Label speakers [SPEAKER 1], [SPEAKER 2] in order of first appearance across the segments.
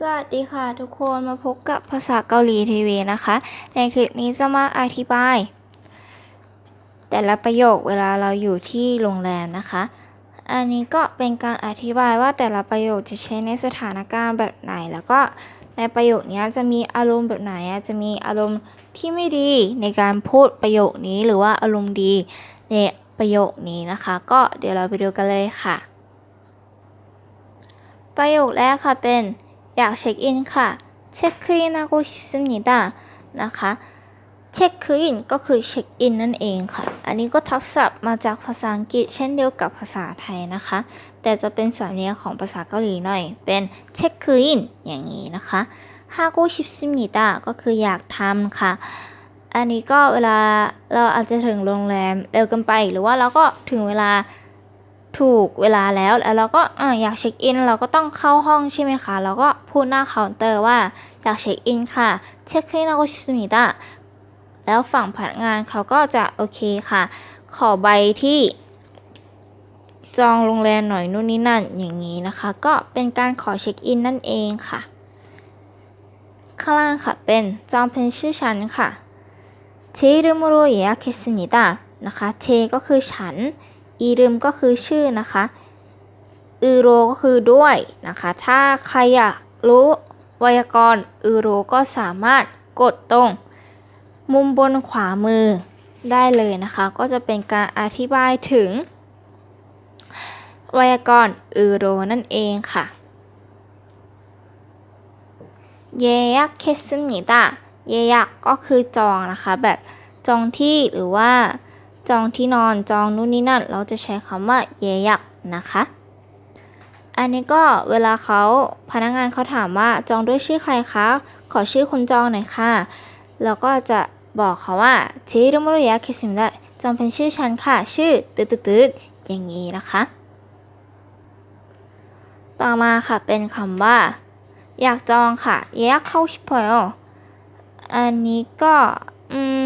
[SPEAKER 1] สวัสดีค่ะทุกคนมาพบกับภาษาเกาหลีทีวีนะคะ ในคลิปนี้จะมาอธิบาย แต่ละประโยคเวลาเราอยู่ที่โรงแรมนะคะ อันนี้ก็เป็นการอธิบายว่าแต่ละประโยคจะใช้ในสถานการณ์แบบไหน แล้วก็ในประโยคนี้จะมีอารมณ์แบบไหนจะมีอารมณ์ที่ไม่ดีในการพูดประโยคนี้หรือว่าอารมณ์ดีในประโยคนี้นะคะ ก็เดี๋ยวเราไปดูกันเลยค่ะ ประโยคแรกค่ะเป็น อยากเช็คอินค่ะ เช็คอิน하고싶습니다นะคะ เช็คอินก็คือเช็คอินนั่นเองค่ะ อันนี้ก็ทับศัพท์มาจากภาษาอังกฤษเช่นเดียวกับภาษาไทยนะคะ แต่จะเป็นสำเนียงของภาษาเกาหลีหน่อย เป็นเช็คอินอย่างนี้นะคะ하고싶습니다ก็คืออยากทำค่ะ อันนี้ก็เวลาเราอาจจะถึงโรงแรมเร็วเกินไป หรือว่าเราก็ถึงเวลา ถูกเวลาแล้วแล้วเราก็อยากเช็คอินเราก็ต้องเข้าห้องใช่ไหมคะเราก็พูดหน้าเคาน์เตอร์ว่าอยากเช็คอินค่ะเช็คอินเราก็ชิดะแล้วฝั่งพนักงานเขาก็จะโอเคค่ะ ขอใบที่ จองโรงแรมหน่อยนู่นนี่นั่นอย่างนี้นะคะ ก็เป็นการขอเช็คอินนั่นเองค่ะ ข้างล่างค่ะเป็นจองเป็นชื่อฉันค่ะเทรุโมโรเยะเคสมิดะนะคะเทก็คือฉัน อีรึมก็คือชื่อนะคะอืโรก็คือด้วยนะคะ ถ้าใครอยากรู้ไวยากรณ์อืโรก็สามารถกดตรง มุมบนขวามือได้เลยนะคะ ก็จะเป็นการอธิบายถึง ไวยากรณ์อืโรนั่นเองค่ะเยยักเคสมิดาเยยักก็คือจองนะคะ แบบจองที่หรือว่า จองที่นอนจองนู่นนี่นั่น เราจะใช้คำว่าเยยักนะคะ อันนี้ก็เวลาเขาพนักงานเขาถามว่าจองด้วยชื่อใครคะ ขอชื่อคนจองหน่อยค่ะเราก็จะบอกเขาว่าชื่อรมรุยะเคสิมละจองเป็นชื่อฉันค่ะ ชื่อตืดตืดอย่างนี้นะคะ ต่อมาค่ะเป็นคำว่า อยากจองค่ะอยากเข้าชิปอยอันนี้ก็ อืม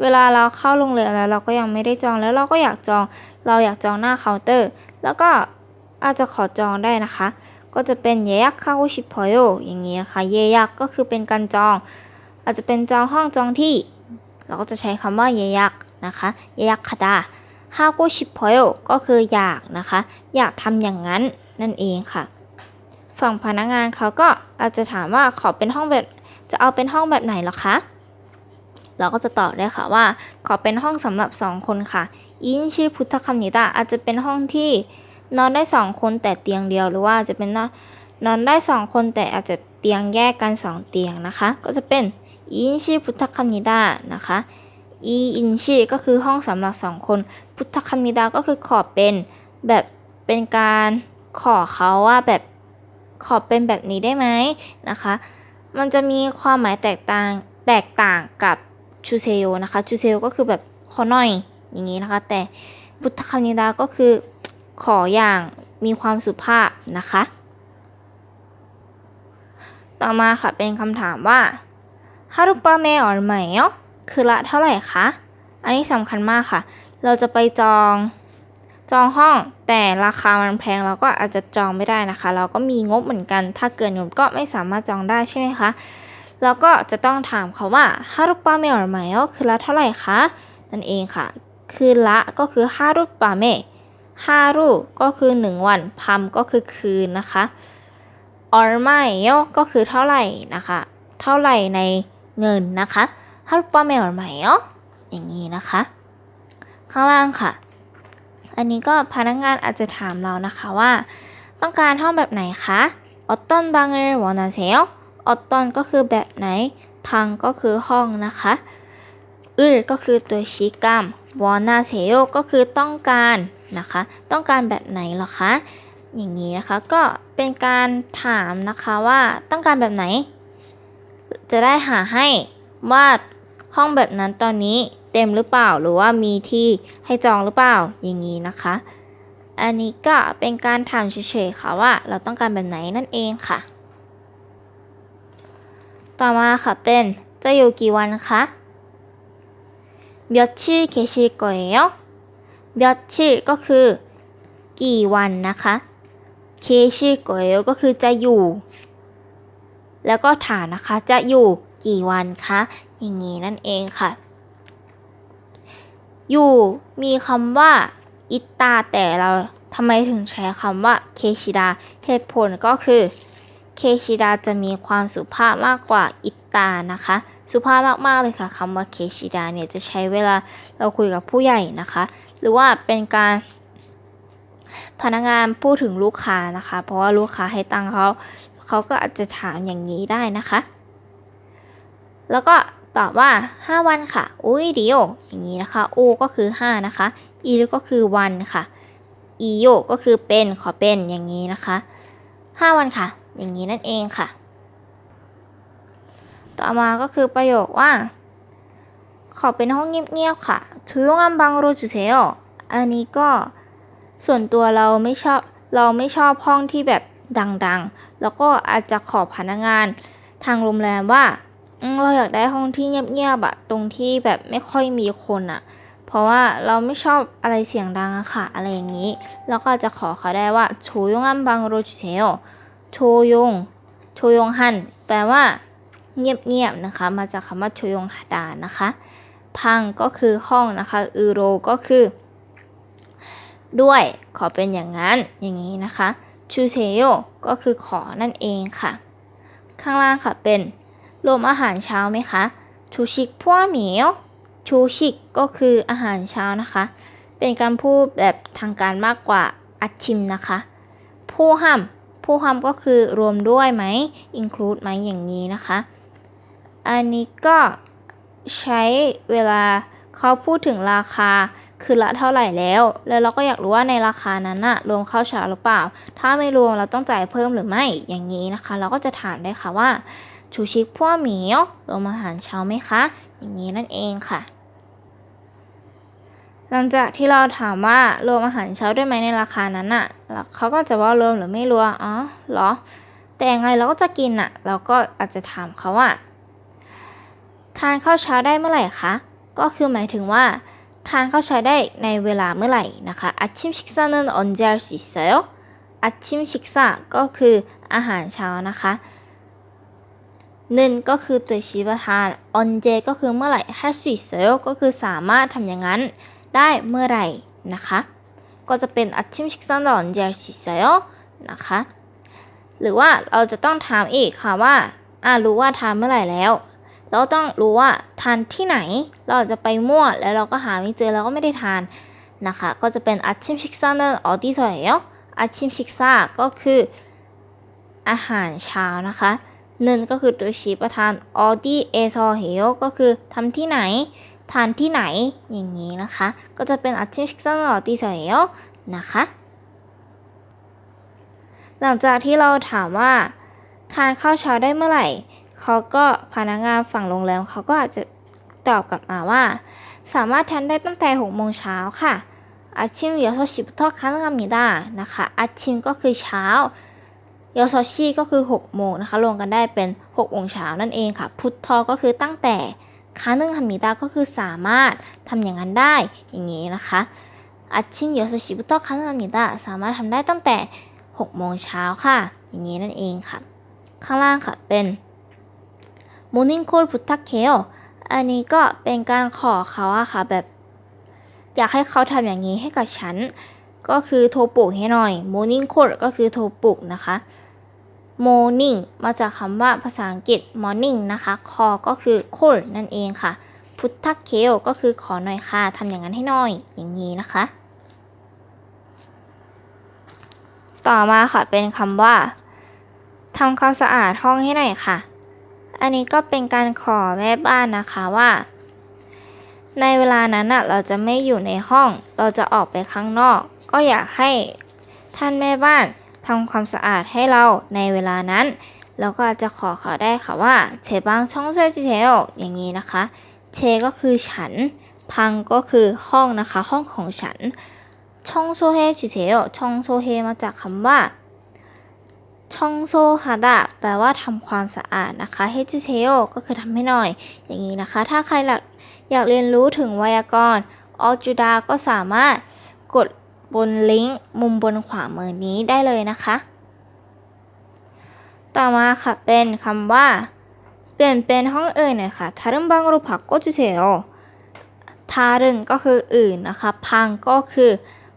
[SPEAKER 1] เวลาเราเข้าโรงแรมแล้วเราก็ยังไม่ได้จองแล้วเราก็อยากจอง เราอยากจองหน้าเคาน์เตอร์ แล้วก็อาจจะขอจองได้นะคะ ก็จะเป็นเยยักเข้าชิพโยอย่างนี้นะคะ เยยักก็คือเป็นการจอง อาจจะเป็นจองห้องจองที่ เราก็จะใช้คำว่าเยยักนะคะ เยยักคาดาฮาโกชิพโยก็คืออยากนะคะ อยากทำอย่างนั้นนั่นเองค่ะ ฝั่งพนักงานเขาก็อาจจะถามว่าขอเป็นห้องแบบจะเอาเป็นห้องแบบไหนหรอคะ เราก็จะตอบได้ค่ะว่า ขอเป็นห้องสำหรับ 2 คนค่ะอินชิพุทธคัมนิตาอาจจะเป็นห้องที่นอนได้ 2 คนแต่เตียงเดียวหรือว่าจะเป็นนอนนอนได้ 2 คนแต่อาจจะเตียงแยกกัน 2 เตียงนะคะ ก็จะเป็นอินชิพุทธคัมนิตานะคะอีอินชิก็คือห้องสำหรับ 2 คน พุทธคัมนิตาก็คือขอเป็นแบบเป็นการขอเขาว่าแบบขอเป็นแบบนี้ได้ไหมนะคะ มันจะมีความหมายแตกต่างแตกต่างกับ ชูเซโยนะคะชูเซโยก็คือแบบขอหน่อยอย่างนี้นะคะ แต่บุตรคานิดาก็คือขออย่างมีความสุภาพนะคะ ต่อมาค่ะเป็นคำถามว่าฮารุปาเมออร์ไหมคือละเท่าไหร่คะ อันนี้สำคัญมากค่ะ เราจะไปจองจองห้องแต่ราคามันแพงเราก็อาจจะจองไม่ได้นะคะ เราก็มีงบเหมือนกัน ถ้าเกินงบก็ไม่สามารถจองได้ใช่ไหมคะ แล้วก็จะต้องถามเขาว่าฮารุปาเมอร์ไหมคือละเท่าไหร่คะนั่นเองค่ะ คือละก็คือฮารุปาเมฮารุก็คือ 1 วันพัมก็คือคืนนะคะออร์ไมก็คือเท่าไหร่นะคะ เท่าไหร่ในเงินนะคะฮารุปาเมอร์ไหมอย่างนี้นะคะ ข้างล่างค่ะ อันนี้ก็พนักงานอาจจะถามเรานะคะว่า ต้องการห้องแบบไหนคะออตตอนบังเอร์วอนาเซล ออตตอนก็คือแบบไหนพังก็คือห้องนะคะอึก็คือตัวชี้กรรมวอนาเซโยก็คือต้องการนะคะ ต้องการแบบไหนหรอคะ อย่างนี้นะคะก็เป็นการถามนะคะว่าต้องการแบบไหน จะได้หาให้ว่าห้องแบบนั้นตอนนี้เต็มหรือเปล่าหรือว่ามีที่ให้จองหรือเปล่าอย่างนี้นะคะ อันนี้ก็เป็นการถามเฉยๆค่ะว่าเราต้องการแบบไหนนั่นเองค่ะ ต่อมาค่ะเป็นจะอยู่กี่วันคะ며칠계실거예요 며칠ก็คือ กี่วันนะคะเคชิโกเอก็คือจะอยู่ แล้วก็ฐานนะคะจะอยู่กี่วันคะ อย่างนี้นั่นเองค่ะ อยู่มีคำว่าอิตาแต่เราทำไมถึงใช้คำว่าเคชิดาเหตุผลก็คือ เคชิดาจะมีความสุภาพมากกว่าอิตานะคะ สุภาพมากๆเลยค่ะคำว่าเคชิดาเนี่ยจะใช้เวลาเราคุยกับผู้ใหญ่นะคะ หรือว่าเป็นการพนักงานพูดถึงลูกค้านะคะ เพราะว่าลูกค้าให้ตังเขาเขาก็อาจจะถามอย่างนี้ได้นะคะ แล้วก็ตอบว่า 5 วันค่ะ อุ้ยเดียวอย่างนี้นะคะโอก็คือ 5 นะคะอีก็คือวันค่ะอีโยก็คือเป็นขอเป็นอย่างนี้นะคะ 5 วันค่ะ อย่างนี้นั่นเองค่ะ ต่อมาก็คือประโยคว่า ขอเป็นห้องเงียบๆค่ะทุยงอัมบังรูจุเซลอันนี้ก็ส่วนตัวเราไม่ชอบเราไม่ชอบห้องที่แบบดังๆ แล้วก็อาจจะขอพนักงานทางโรงแรมว่าเราอยากได้ห้องที่เงียบๆอะตรงที่แบบไม่ค่อยมีคนอะเพราะว่าเราไม่ชอบอะไรเสียงดังอะค่ะ อะไรอย่างนี้ แล้วก็จะขอเขาได้ว่าชูยงั้นบังโรจูเซล โชยง โชยงฮัน แปลว่า เงียบๆนะคะ มาจากคำว่าโชยงฮาดานะคะ พังก็คือห้องนะคะ อือโรก็คือ ด้วย ขอเป็นอย่างนั้น อย่างนี้นะคะ ชูเซโยก็คือขอนั่นเองค่ะ ข้างล่างค่ะเป็นรวมอาหารเช้าไหมคะ ชูชิกพวเหมียว ชูชิกก็คืออาหารเช้านะคะ เป็นการพูดแบบทางการมากกว่าอัดชิมนะคะ ผู้ห้าม ผู้ห้ามก็คือรวมด้วยไหม include ไหมอย่างนี้นะคะ อันนี้ก็ใช้เวลาเขาพูดถึงราคาคืนละเท่าไหร่แล้ว แล้วเราก็อยากรู้ว่าในราคานั้นอะรวมข้าวเช้าหรือเปล่า ถ้าไม่รวมเราต้องจ่ายเพิ่มหรือไม่ อย่างนี้นะคะ เราก็จะถามได้ค่ะว่าชูชิกพ่อหมีรวมอาหารเช้าไหมคะ อย่างนี้นั่นเองค่ะ หลังจากที่เราถามว่ารวมอาหารเช้าด้วยไหมในราคานั้นอะ่ะเขาก็จะว่ารวมหรือไม่รวมอ๋อเหรอ แต่งไงเราก็จะกินอะ่ะ เราก็อาจจะถามเขาว่าทานข้าวเช้าได้เมื่อไหร่คะก็คือหมายถึงว่า ทานข้าวเช้าได้ในเวลาเมื่อไหร่นะคะอาชิมชิกซาเนนอนเก็คืออาหารเช้านะคะหนึ่งก็คือตัวชีวทานอนเจก็คือเมื่อไหร่ฮัสสิเซลก็คือสามารถทำอย่างนั้น ได้เมื่อไหร่นะคะก็จะเป็นอัดชิมชิกซันดอนเจลชิซายนะคะ หรือว่าเราจะต้องถามอีกค่ะว่าอ่ารู้ว่าทานเมื่อไหร่แล้ว เราต้องรู้ว่าทานที่ไหน เราจะไปมั่วแล้วเราก็หาไม่เจอเราก็ไม่ได้ทานนะคะ ก็จะเป็นอาชิมชิกซาเนอร์ออดิโซเอลอาชิมชิกซาก็คืออาหารเช้านะคะเนินก็คือตัวชีประทานออดิเอโซเฮลก็คือทำที่ไหน ทานที่ไหน อย่างนี้นะคะ ก็จะเป็นอาชิมชิกซานึออดิโซเอลนะคะ หลังจากที่เราถามว่า ทานข้าวเช้าได้เมื่อไหร่เขาก็พนักงานฝั่งโรงแรมเขาก็อาจจะตอบกลับมาว่า สามารถทานได้ตั้งแต่6โมงเช้าค่ะอาชิมยอสชิบุทอคันกามิดานะคะอาชิมก็คือเช้ายอสชิก็คือ6โมงนะคะรวมกันได้เป็น6โมงเช้านั่นเองค่ะ พุททอก็คือตั้งแต่ คานึงคามิดาก็คือสามารถทำอย่างนั้นได้ อย่างนี้นะคะอาชิมยอสชิบุทอคันกามิดาสามารถทำได้ตั้งแต่6โมงเช้าค่ะ อย่างนี้นั่นเองค่ะ ข้างล่างค่ะเป็น morning call พุทธเคลอันนี้ก็เป็นการขอเขาอะค่ะแบบ อยากให้เขาทำอย่างนี้ให้กับฉัน ก็คือโทรปลุกให้หน่อย morning call ก็คือโทรปลุกนะคะ morning มาจากคำว่าภาษาอังกฤษ morning นะคะ call ก็คือ call นั่นเองค่ะ พุทธเคลก็คือขอหน่อยค่ะทำอย่างนั้นให้หน่อย อย่างนี้นะคะ ต่อมาค่ะเป็นคำว่าทำความสะอาดห้องให้หน่อยค่ะ อันนี้ก็เป็นการขอแม่บ้านนะคะว่า ในเวลานั้นอะเราจะไม่อยู่ในห้อง เราจะออกไปข้างนอก ก็อยากให้ท่านแม่บ้าน ทำความสะอาดให้เราในเวลานั้นเราก็อาจจะขอเขาได้ค่ะว่าเชบังช่องเซจิเทลอย่างนี้นะคะ เชก็คือฉัน พังก็คือห้องนะคะ ห้องของฉัน ช่องโซเฮจิเทลช่องโซเฮมาจากคำว่าช่องโซฮาดะแปลว่าทำความสะอาดนะคะเฮจูเทโอก็คือทำให้หน่อย อย่างนี้นะคะ ถ้าใครอยากอยากเรียนรู้ถึงไวยากรณ์ออจูดาก็สามารถกด บนลิงก์มุมบนขวามือนี้ได้เลยนะคะ ต่อมาค่ะเป็นคำว่า เปลี่ยนเป็นห้องอื่นหน่อยค่ะทารึมบังรูผักโกจุเซโอทารึงก็คืออื่นนะคะ พังก็คือ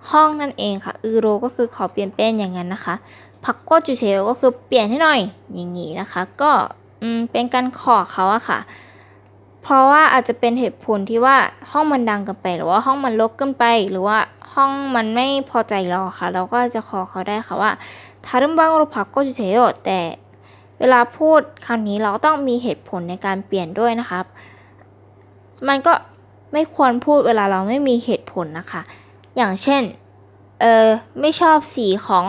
[SPEAKER 1] ห้องนั่นเองค่ะ อือโรก็คือขอเปลี่ยนเป็นอย่างนั้นนะคะพักก็จุเซโอก็คือเปลี่ยนให้หน่อยอย่างงี้นะคะ ก็เป็นการขอเขาอะค่ะ เพราะว่าอาจจะเป็นเหตุผลที่ว่าห้องมันดังเกินไป หรือว่าห้องมันรกเกินไปหรือว่า ห้องมันไม่พอใจเราค่ะ เราก็จะขอเขาได้ค่ะว่าทารึมบังโรพักก็จูเซลแต่เวลาพูดคำนี้เราต้องมีเหตุผลในการเปลี่ยนด้วยนะครับ มันก็ไม่ควรพูดเวลาเราไม่มีเหตุผลนะคะ อย่างเช่น เออไม่ชอบสีของ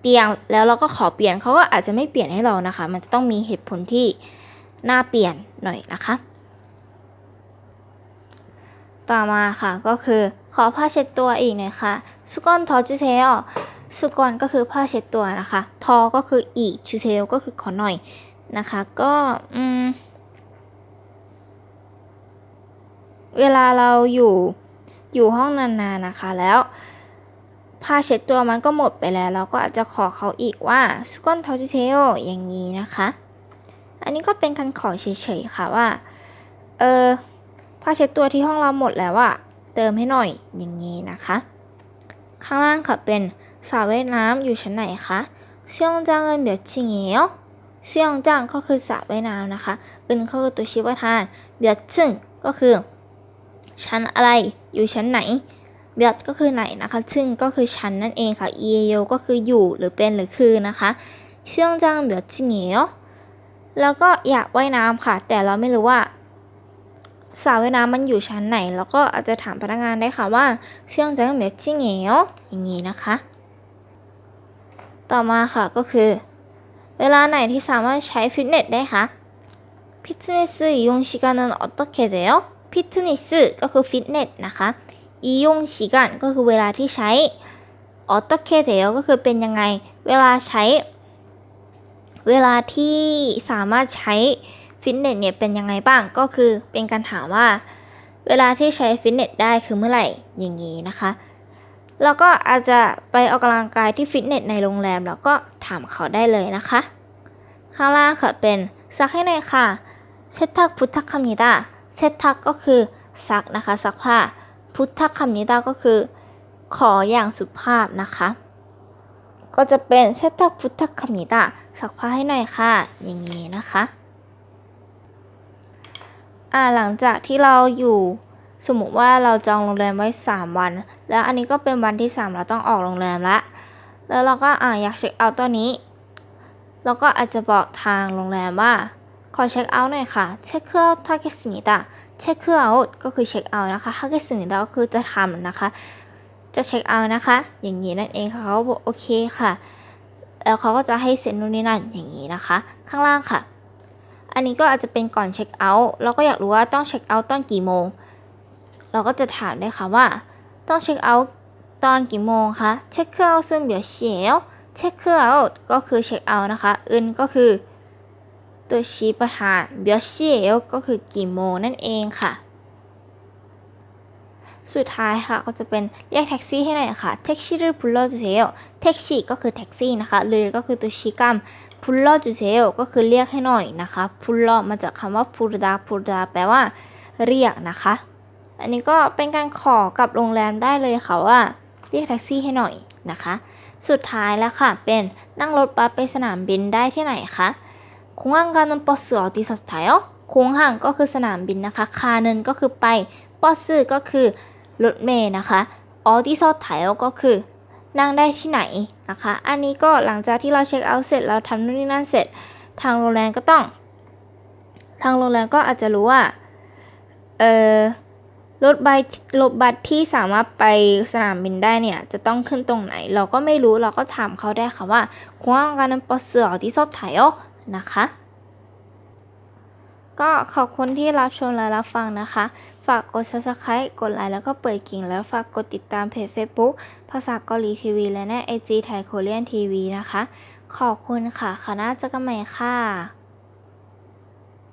[SPEAKER 1] เตียงแล้วเราก็ขอเปลี่ยนเขาก็อาจจะไม่เปลี่ยนให้เรานะคะ มันจะต้องมีเหตุผลที่น่าเปลี่ยนหน่อยนะคะ ต่อมาค่ะก็คือขอผ้าเช็ดตัวอีกหน่อยค่ะสุกอนทอจูเซลสุกอนก็คือผ้าเช็ดตัวนะคะ ทอก็คืออีกจูเซลก็คือขอหน่อยนะคะ ก็อืมเวลาเราอยู่อยู่ห้องนานๆนะคะแล้วผ้าเช็ดตัวมันก็หมดไปแล้ว เราก็อาจจะขอเขาอีกว่าสุกอนทอจูเทโออย่างนี้นะคะ อันนี้ก็เป็นการขอเฉยๆค่ะว่าเออ ผ้าเช็ดตัวที่ห้องเราหมดแล้วอะเติมให้หน่อยอย่างนี้นะคะ ข้างล่างค่ะเป็นสระว่ายน้ำอยู่ชั้นไหนคะเซียงจางเงินเบียวชิงเหยียวเซียงจางก็คือสระว่ายน้ำนะคะอึนก็คือตัวชี้ประธานเบียวชึ่งก็คือ ชั้นอะไรอยู่ชั้นไหนเบียดก็คือไหนนะคะ ซึ่งก็คือชั้นนั่นเองค่ะเอโยก็คืออยู่หรือเป็นหรือคือนะคะเชื่องจังเบียดชิงเหยวแล้วก็อยากว่ายน้ำค่ะ แต่เราไม่รู้ว่า สระว่ายน้ำมันอยู่ชั้นไหน แล้วก็อาจจะถามพนักงานได้ค่ะว่าเชื่องจังเบียดชิงเอ๋อย่างนี้นะคะ ต่อมาค่ะก็คือ เวลาไหนที่สามารถใช้ฟิตเนสได้คะพิตเนส이용시간은어떻게돼요ฟิตเนสก็คือฟิตเนสนะคะอียงชิกันก็คือเวลาที่ใช้ออโตเคเทลก็คือเป็นยังไง เวลาใช้ เวลาที่สามารถใช้ ฟิตเนสเนี่ยเป็นยังไงบ้างก็คือเป็นการถามว่า เวลาที่ใช้ฟิตเนสได้คือเมื่อไหร่อย่างนี้นะคะแล้วก็อาจจะไปออกกำลังกายที่ฟิตเนสในโรงแรม แล้วก็ถามเขาได้เลยนะคะข้างล่างค่ะเป็นซักให้หน่อยค่ะเซทักพุทธคามิดาเซทักก็คือซักนะคะซักผ้าพุทธคำนิดาก็คือ ขออย่างสุภาพนะคะ ก็จะเป็นเซตักพุทธคำนิดาสักผ้าให้หน่อยค่ะ อย่างนี้นะคะ อ่าหลังจากที่เราอยู่สมมุติว่าเราจองโรงแรมไว้ 3 วัน แล้วอันนี้ก็เป็นวันที่ 3 เราต้องออกโรงแรมละ แล้วเราก็อ่าอยากเช็คเอาท์ตัวนี้ เราก็อาจจะบอกทางโรงแรมว่า ขอเช็คเอาท์หน่อยค่ะ เช็คเอาท์ทาเกสมิดาเช็คเอาท์ก็คือเช็คเอาท์นะคะถ้าเกิดสิ่งก็คือจะทำนะคะ จะเช็คเอาท์นะคะ อย่างนี้นั่นเองค่ะเขาบอกโอเคค่ะ แล้วเขาก็จะให้เซ็นนู่นนี่นั่นอย่างนี้นะคะ ข้างล่างค่ะ อันนี้ก็อาจจะเป็นก่อนเช็คเอาท์เราก็อยากรู้ว่าต้องเช็คเอาท์ตอนกี่โมง เราก็จะถามได้ค่ะว่า ต้องเช็คเอาท์ตอนกี่โมงคะเช็คเอาท์ซึ่งเดี๋ยวเฉียวเช็คเอาท์ก็คือเช็คเอาท์นะคะอื่นก็คือตัวชี้ประธานเบียวเชียก็คือกี่โมงนั่นเองค่ะ สุดท้ายค่ะก็จะเป็นเรียกแท็กซี่ให้หน่อยค่ะแท็กซี่หรือพลเลอร์จูเซลแท็กซี่ก็คือแท็กซี่นะคะ หรือก็คือตัวชี้กรรม พุลลอจูเซลก็คือเรียกให้หน่อยนะคะพุลลอมาจากคำว่าพูรดาพูรดาแปลว่า เรียกนะคะ อันนี้ก็เป็นการขอกับโรงแรมได้เลยค่ะว่า เรียกแท็กซี่ให้หน่อยนะคะ สุดท้ายแล้วค่ะ เป็นนั่งรถบัสไปสนามบินได้ที่ไหนคะคงห้างการนันปอสือติสดไทยอ๋อคงห้างก็คือสนามบินนะคะ คาเนินก็คือไปปอสือก็คือรถเมย์นะคะออติสดไทยก็คือ นั่งได้ที่ไหนนะคะ อันนี้ก็หลังจากที่เราเช็คเอาท์เสร็จเราทำนู่นนี่นั่นเสร็จ ทางโรงแรมก็ต้อง ทางโรงแรมก็อาจจะรู้ว่า เออรถบัสรถบัสที่สามารถไปสนามบินได้เนี่ย จะต้องขึ้นตรงไหน เราก็ไม่รู้เราก็ถามเขาได้ค่ะว่าควงการนำปอเสือที่สดถ่ายอนะคะ ก็ขอบคุณที่รับชมและรับฟังนะคะ ฝากกด subscribe กดไลค์แล้วก็เปิดกิ่ง แล้วฝากกดติดตามเพจ Facebook ภาษาเกาหลีทีวีและใน IG ไทยโคเรียนทีวีนะคะ ขอบคุณค่ะคณะจะกันใหม่ค่ะ